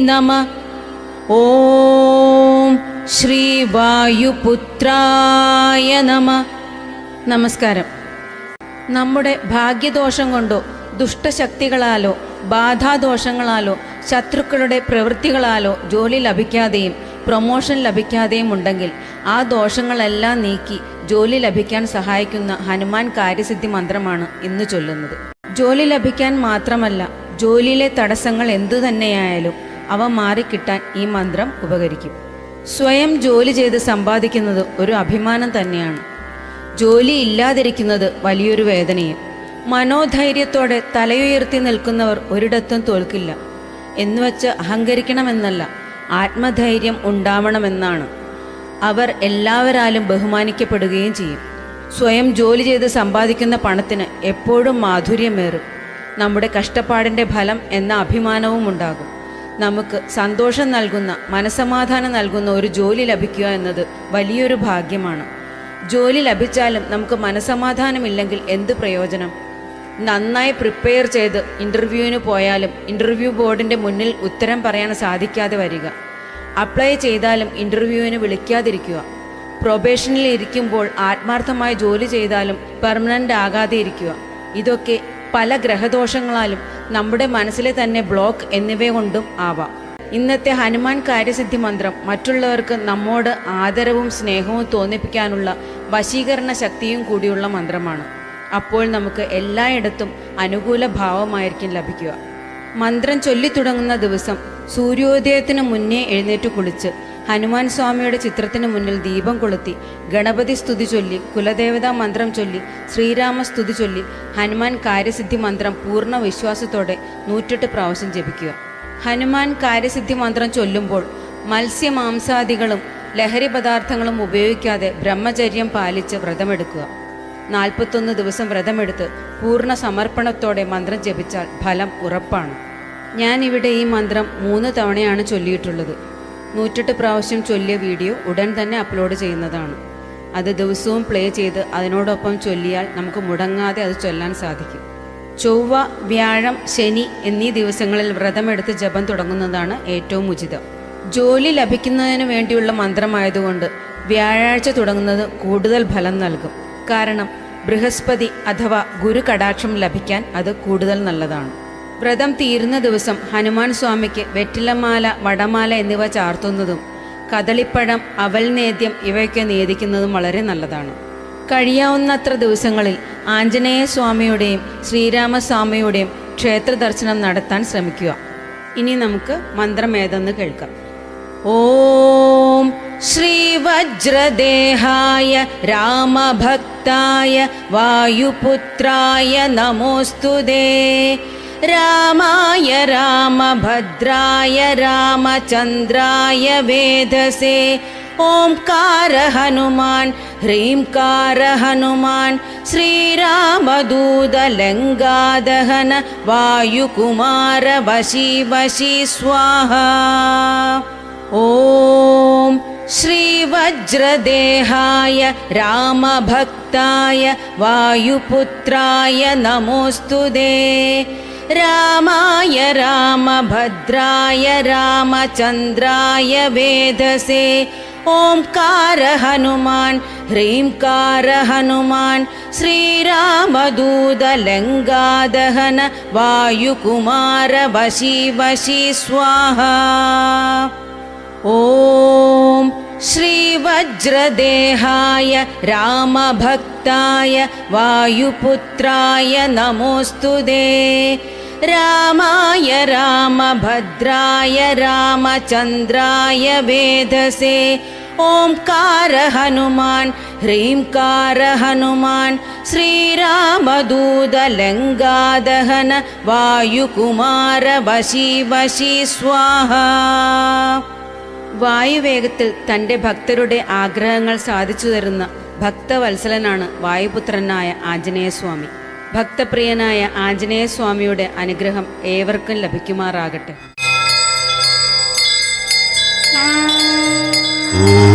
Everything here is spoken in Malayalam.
നമ. ഓം ശ്രീവായുപുത്രായ നമ. നമസ്കാരം. നമ്മുടെ ഭാഗ്യദോഷം കൊണ്ടോ ദുഷ്ടശക്തികളാലോ ബാധാദോഷങ്ങളാലോ ശത്രുക്കളുടെ പ്രവൃത്തികളാലോ ജോലി ലഭിക്കാതെയും പ്രൊമോഷൻ ലഭിക്കാതെയും ഉണ്ടെങ്കിൽ ആ ദോഷങ്ങളെല്ലാം നീക്കി ജോലി ലഭിക്കാൻ സഹായിക്കുന്ന ഹനുമാൻ കാര്യസിദ്ധി മന്ത്രമാണ് ഇന്ന് ചൊല്ലുന്നത്. ജോലി ലഭിക്കാൻ മാത്രമല്ല ജോലിയിലെ തടസ്സങ്ങൾ എന്തു തന്നെയായാലും അവ മാറിക്കിട്ടാൻ ഈ മന്ത്രം ഉപകരിക്കും. സ്വയം ജോലി ചെയ്ത് സമ്പാദിക്കുന്നത് ഒരു അഭിമാനം തന്നെയാണ്. ജോലി ഇല്ലാതിരിക്കുന്നത് വലിയൊരു വേദനയും. മനോധൈര്യത്തോടെ തലയുയർത്തി നിൽക്കുന്നവർ ഒരിടത്തും തോൽക്കില്ല. എന്നുവച്ച് അഹങ്കരിക്കണമെന്നല്ല ആത്മധൈര്യം ഉണ്ടാവണമെന്നാണ്. അവർ എല്ലാവരാലും ബഹുമാനിക്കപ്പെടുകയും ചെയ്യും. സ്വയം ജോലി ചെയ്ത് സമ്പാദിക്കുന്ന പണത്തിന് എപ്പോഴും മാധുര്യമേറും. നമ്മുടെ കഷ്ടപ്പാടിന്റെ ഫലം എന്ന അഭിമാനവും ഉണ്ടാകും. നമുക്ക് സന്തോഷം നൽകുന്ന മനസമാധാനം നൽകുന്ന ഒരു ജോലി ലഭിക്കുക എന്നത് വലിയൊരു ഭാഗ്യമാണ്. ജോലി ലഭിച്ചാലും നമുക്ക് മനസമാധാനമില്ലെങ്കിൽ എന്ത് പ്രയോജനം? നന്നായി പ്രിപ്പയർ ചെയ്ത് ഇന്റർവ്യൂവിന് പോയാലും ഇന്റർവ്യൂ ബോർഡിന്റെ മുന്നിൽ ഉത്തരം പറയാൻ സാധിക്കാതെ വരിക. അപ്ലൈ ചെയ്താലും ഇന്റർവ്യൂവിന് വിളിക്കാതിരിക്കുക. പ്രൊബേഷനിൽ ഇരിക്കുമ്പോൾ ആത്മാർത്ഥമായി ജോലി ചെയ്താലും പെർമനന്റ് ആകാതെ ഇരിക്കുക. ഇതൊക്കെ പല ഗ്രഹദോഷങ്ങളാലും നമ്മുടെ മനസ്സിലെ തന്നെ ബ്ലോക്ക് എന്നിവ കൊണ്ടും ആവാം. ഇന്നത്തെ ഹനുമാൻ കാര്യസിദ്ധി മന്ത്രം മറ്റുള്ളവർക്ക് നമ്മോട് ആദരവും സ്നേഹവും തോന്നിപ്പിക്കാനുള്ള വശീകരണ ശക്തിയും കൂടിയുള്ള മന്ത്രമാണ്. അപ്പോൾ നമുക്ക് എല്ലായിടത്തും അനുകൂല ഭാവമായിരിക്കും ലഭിക്കുക. മന്ത്രം ചൊല്ലിത്തുടങ്ങുന്ന ദിവസം സൂര്യോദയത്തിന് മുന്നേ എഴുന്നേറ്റ് കുളിച്ച് ഹനുമാൻ സ്വാമിയുടെ ചിത്രത്തിന് മുന്നിൽ ദീപം കൊളുത്തി ഗണപതി സ്തുതി ചൊല്ലി കുലദേവതാ മന്ത്രം ചൊല്ലി ശ്രീരാമ സ്തുതി ചൊല്ലി ഹനുമാൻ കാര്യസിദ്ധി മന്ത്രം പൂർണ വിശ്വാസത്തോടെ നൂറ്റെട്ട് പ്രാവശ്യം ജപിക്കുക. ഹനുമാൻ കാര്യസിദ്ധി മന്ത്രം ചൊല്ലുമ്പോൾ മത്സ്യമാംസാദികളും ലഹരി പദാർത്ഥങ്ങളും ഉപയോഗിക്കാതെ ബ്രഹ്മചര്യം പാലിച്ച് വ്രതമെടുക്കുക. നാൽപ്പത്തൊന്ന് ദിവസം വ്രതമെടുത്ത് പൂർണ സമർപ്പണത്തോടെ മന്ത്രം ജപിച്ചാൽ ഫലം ഉറപ്പാണ്. ഞാനിവിടെ ഈ മന്ത്രം മൂന്ന് തവണയാണ് ചൊല്ലിയിട്ടുള്ളത്. നൂറ്റെട്ട് പ്രാവശ്യം ചൊല്ലിയ വീഡിയോ ഉടൻ തന്നെ അപ്ലോഡ് ചെയ്യുന്നതാണ്. അത് ദിവസവും പ്ലേ ചെയ്ത് അതിനോടൊപ്പം ചൊല്ലിയാൽ നമുക്ക് മുടങ്ങാതെ അത് ചൊല്ലാൻ സാധിക്കും. ചൊവ്വ വ്യാഴം ശനി എന്നീ ദിവസങ്ങളിൽ വ്രതമെടുത്ത് ജപം തുടങ്ങുന്നതാണ് ഏറ്റവും ഉചിതം. ജോലി ലഭിക്കുന്നതിന് വേണ്ടിയുള്ള മന്ത്രമായതുകൊണ്ട് വ്യാഴാഴ്ച തുടങ്ങുന്നത് കൂടുതൽ ഫലം നൽകും. കാരണം ബൃഹസ്പതി അഥവാ ഗുരു കടാക്ഷം ലഭിക്കാൻ അത് കൂടുതൽ നല്ലതാണ്. വ്രതം തീരുന്ന ദിവസം ഹനുമാൻ സ്വാമിക്ക് വെറ്റിലമാല വടമാല എന്നിവ ചാർത്തുന്നതും കദളിപ്പഴം അവൽനേദ്യം ഇവയൊക്കെ നേദിക്കുന്നതും വളരെ നല്ലതാണ്. കഴിയാവുന്നത്ര ദിവസങ്ങളിൽ ആഞ്ജനേയ സ്വാമിയുടെയും ശ്രീരാമസ്വാമിയുടെയും ക്ഷേത്ര ദർശനം നടത്താൻ ശ്രമിക്കുക. ഇനി നമുക്ക് മന്ത്രം ഏതെന്ന് കേൾക്കാം. ഓം ശ്രീവജ്രദേഹായ രാമഭക്തായ വായുപുത്രായ നമോസ്തുതേ. रामाय रामभद्राय रामचन्द्राय वेधसे। ओंकार हनुमान् ह्रींकार हनुमान् श्रीरामदूतलङ्गादहन वायुकुमार वशी वशी स्वाहा। ॐ श्रीवज्रदेहाय रामभक्ताय वायुपुत्राय नमोऽस्तु दे। रामाय रामभद्राय रामचन्द्राय वेधसे। ओंकार हनुमान् ह्रींकार हनुमान् श्रीरामदूतलङ्गादहन वायुकुमार वशी वशी स्वाहा। ॐ श्रीवज्रदेहाय रामभक्ताय वायुपुत्राय नमोऽस्तु दे। രാമായ രാമഭദ്രായ രാമചന്ദ്രായ വേദസേ ഓംകാര ഹനുമാൻ ഹ്രീംകാര ഹനുമാൻ ശ്രീരാമദൂതലങ്കാദഹന വായുകുമാര വശി വശി സ്വാഹ. വായുവേഗത്തിൽ തന്റെ ഭക്തരുടെ ആഗ്രഹങ്ങൾ സാധിച്ചു തരുന്ന ഭക്തവത്സലനാണ് വായുപുത്രനായ ആഞ്ജനേയസ്വാമി. ഭക്തപ്രിയനായ ആഞ്ജനേയസ്വാമിയുടെ അനുഗ്രഹം ഏവർക്കും ലഭിക്കുമാറാകട്ടെ. ഓം